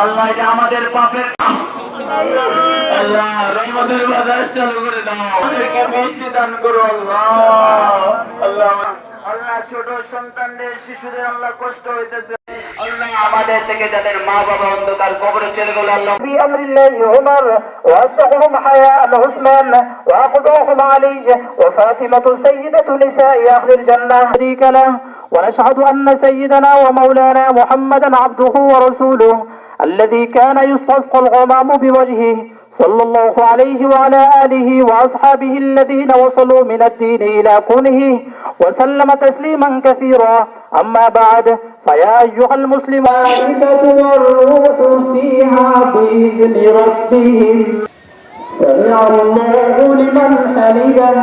আল্লাহ এটা আমাদের আল্লাহ, রহমতের চালু করে দাও। আল্লাহ, ছোট সন্তানদের, শিশুদের আল্লাহ কষ্ট হইতেছে। আল্লাহ আমাদের থেকে যাদের মা বাবা অন্ধকার কবরে চলে গেল আল্লাহ بأمر الله عمر وأصدقهم حياء عثمان وأقضاهم علي وفاطمة سيدة نساء أهل الجنة شريك له ونشهد أن سيدنا ومولانا محمدا عبده ورسوله الذي كان يستسقى الغمام بوجهه صلى الله عليه وعلى آله وأصحابه الذين وصلوا من الدين إلى كونه وسلم تسليما كثيرا أما بعد فيا أيها المسلمون والروح فيها بإذن ربهم سمع الله لمن حمده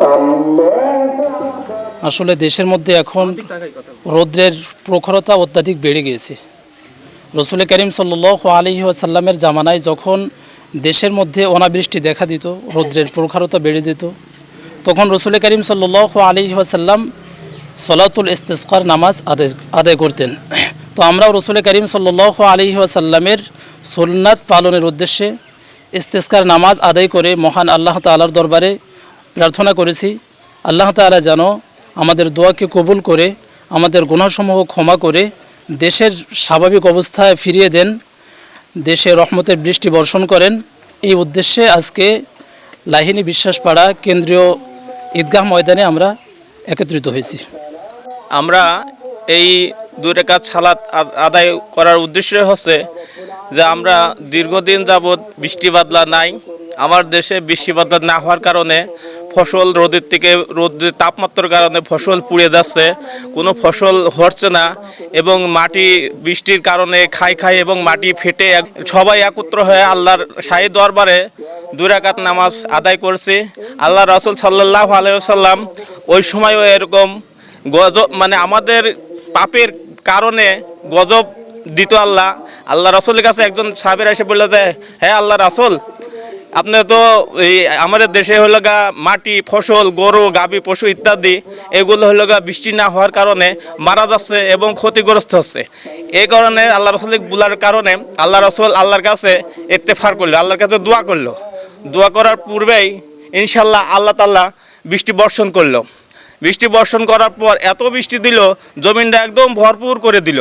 الله আসলে দেশের মধ্যে এখন রৌদ্রের প্রখরতা অত্যাধিক বেড়ে গিয়েছে রসুল করিম সাল্ল আলী আসাল্লামের জামানায় যখন দেশের মধ্যে অনাবৃষ্টি দেখা দিত রৌদ্রের প্রখরতা বেড়ে যেত তখন রসুল করিম সাল্ল আলী আসাল্লাম সলাতুল ইস্তেস্কার নামাজ আদায় আদায় করতেন। তো আমরাও রসুল করিম সাল্ল আলী আসাল্লামের সুন্নাত পালনের উদ্দেশ্যে ইস্তেস্কার নামাজ আদায় করে মহান আল্লাহ তালার দরবারে প্রার্থনা করেছি। আল্লাহ তাআলা যেন আমাদের দোয়াকে কবুল করে, আমাদের গুণাসমূহ ক্ষমা করে দেশের স্বাভাবিক অবস্থায় ফিরিয়ে দেন, দেশে রহমতের বৃষ্টি বর্ষণ করেন। এই উদ্দেশ্যে আজকে লাহিনী বিশ্বাসপাড়া কেন্দ্রীয় ঈদগাহ ময়দানে আমরা একত্রিত হয়েছি। আমরা এই দুই রেখা ছালাত আদায় করার উদ্দেশ্য হচ্ছে যে আমরা দীর্ঘদিন যাবৎ বৃষ্টি বাদলা নাই, আমার দেশে বৃষ্টি বাদলা না হওয়ার কারণে ফসল রোদের থেকে, রোদের তাপমাত্রার কারণে ফসল পুড়ে যাচ্ছে, কোনো ফসল হচ্ছে না এবং মাটি, বৃষ্টির কারণে খাই খাই এবং মাটি ফেটে সবাই একত্র হয়ে আল্লাহর শাহী দরবারে দুই রাকাত নামাজ আদায় করছি। আল্লাহ রসুল সাল্লাহ আলাইসাল্লাম ওই সময়ও এরকম গজব মানে আমাদের পাপের কারণে গজব দিত আল্লাহ। আল্লাহ রসুলের কাছে একজন সাহেবের এসে বলল যে হ্যাঁ আল্লাহ রাসুল, আপনি তো এই আমাদের দেশে হলো গা মাটি, ফসল, গরু, গাভী, পশু ইত্যাদি, এগুলো হলো গা বৃষ্টি না হওয়ার কারণে মারা যাচ্ছে এবং ক্ষতিগ্রস্ত হচ্ছে। এই কারণে আল্লাহ রসুল বুলার কারণে আল্লাহ রসুল আল্লাহর কাছে ইত্তেফার করল, আল্লাহর কাছে দোয়া করল। দোয়া করার পূর্বেই ইনশাল্লাহ আল্লাহ তাল্লাহ বৃষ্টি বর্ষণ করল। বৃষ্টি বর্ষণ করার পর এত বৃষ্টি দিল জমিনটা একদম ভরপুর করে দিল।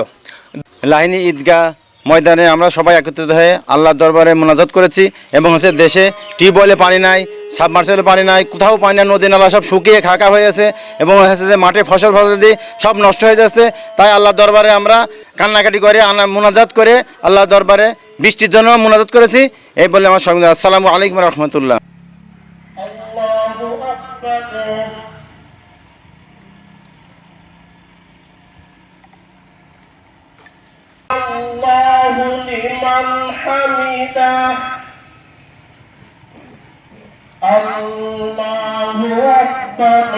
লাহিনী ঈদগাহ ময়দানে আমরা সবাই একত্রিত হয়ে আল্লাহর দরবারে মোনাজাত করেছি এবং হচ্ছে দেশে টিউবওয়েলে পানি নাই সাবমার্সেলে পানি নাই কোথাও পানি নাই নদী নালা সব শুকিয়ে খাকা হয়ে আছে এবং হচ্ছে যে মাঠে ফসল ফসল দিয়ে সব নষ্ট হয়ে যাচ্ছে। তাই আল্লাহর দরবারে আমরা কান্নাকাটি করে আনা মোনাজাত করে আল্লাহর দরবারে বৃষ্টির জন্য মোনাজাত করেছি। এই বলে আমার সঙ্গে আসসালামু আলাইকুম রহমতুল্লাহ। الله لمن حمده الله أكبر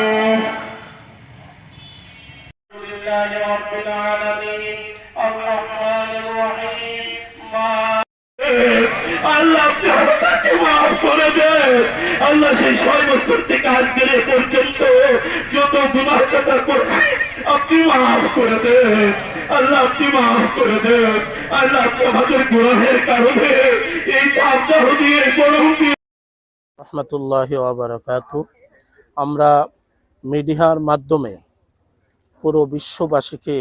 لله رب العالمين الرحمن الرحيم আল্লাহ আপনি আমাকে মাফ করে দেন আল্লাহ সেই ছয় বছর থেকে আজকের এ পর্যন্ত যত গুনাহ কথা করছি আপনি মাফ করে দেন আল্লাহ আপনি মাফ করে দেন। আল্লাহ আপনি আমাদের গুনাহের কারণে এই পাপটা দিয়ে গরম রহমতুল্লাহ আবরকাত আমরা মিডিয়ার মাধ্যমে পুরো বিশ্ববাসীকে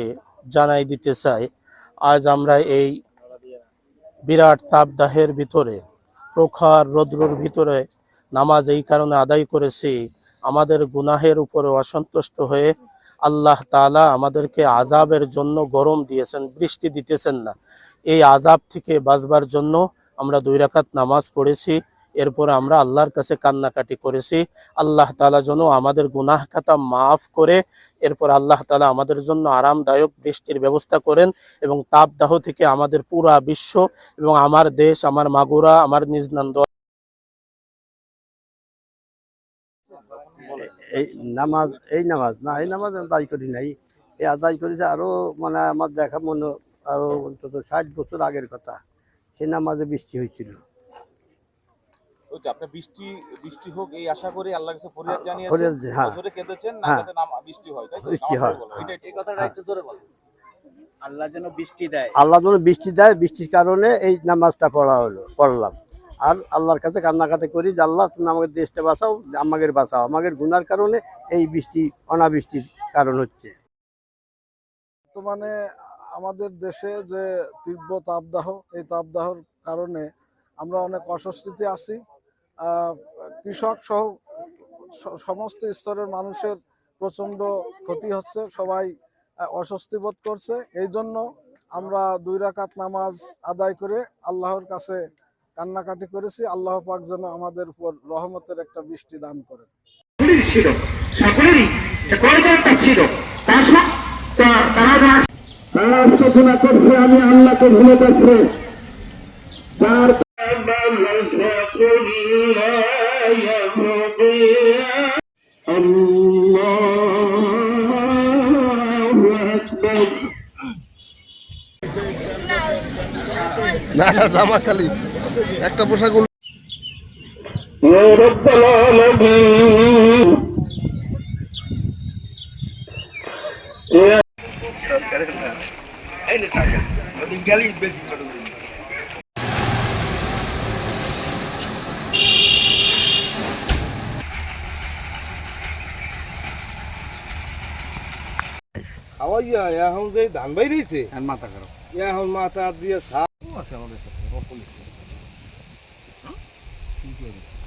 জানাই দিতে চাই, আজ আমরা এই বিরাট তাপদাহের ভিতরে, প্রখর রৌদ্রর ভিতরে নামাজ এই কারণে আদায় করেছি, আমাদের গুনাহের উপরে অসন্তুষ্ট হয়ে আল্লাহ তাআলা আমাদেরকে আজাবের জন্য গরম দিয়েছেন, বৃষ্টি দিতেছেন না। এই আজাব থেকে বাঁচবার জন্য আমরা দুই রাকাত নামাজ পড়েছি, এরপরে আমরা আল্লাহর কাছে কান্নাকাটি করেছি। আল্লাহ তাআলা যেন আমাদের গুনাহ খাতা মাফ করে, এরপর আল্লাহ তালা আমাদের জন্য আরামদায়ক বৃষ্টির ব্যবস্থা করেন এবং তাপদাহ থেকে আমাদের পুরা বিশ্ব এবং আমার দেশ, আমার মাগুরা, আমার নিজ এই নামাজ এই নামাজ না এই নামাজ আদায় করি নাই। এই আদায় করেছে আরও মানে আমার দেখা মনে আরও অন্তত ষাট বছর আগের কথা সে নামাজে বৃষ্টি হয়েছিল। ওই বৃষ্টি বৃষ্টি হোক এই আশা করে আল্লাহর কাছে ফরিয়াদ জানিয়েছেন ফরিয়াদ, হ্যাঁ। কেঁদেছেন না হ্যাঁ। যাতে বৃষ্টি হয় তাই বৃষ্টি পড়ে বলো। এটাই- এই কথাটা একটু জোরে বলো আল্লাহ যেন বৃষ্টি দেয়। আল্লাহ যেন বৃষ্টি দেয় বৃষ্টির কারণে এই নামাজটা পড়া হলো পড়লাম। আর আল্লাহর কাছে কান্নাকাটি করি যে, আল্লাহ, তুমি আমাদের দেশটা বাঁচাও, আমাদের বাঁচাও। আমাদের গুনার কারণে এই বৃষ্টি, অনাবৃষ্টির কারণ হচ্ছে। বর্তমানে আমাদের দেশে যে তীব্র তাপদাহ, এই তাপদাহর কারণে আমরা অনেক অস্বস্তিতে আছি। কৃষক সহ সমস্ত স্তরের মানুষের প্রচণ্ড ক্ষতি হচ্ছে, সবাই অস্বস্তি বোধ করছে। এই জন্য আমরা দুই রাকাত নামাজ আদায় করে আল্লাহর কাছে কান্নাকাটি করেছি আল্লাহ পাক যেন আমাদের উপর রহমতের একটা বৃষ্টি দান করেন ছিল সকলেরই ছিল তার সব- তা- তারা যা- তারা করছে আমি আল্লাহকে ভুলে গেছে যার না জামা খালি একটা পোশাক খাওয়াইয়া এখন যে ধান বাইরেছে মাথা খারাপ। এখন মাথা দিয়ে সাপ আছে আমাদের সাথে Thank you.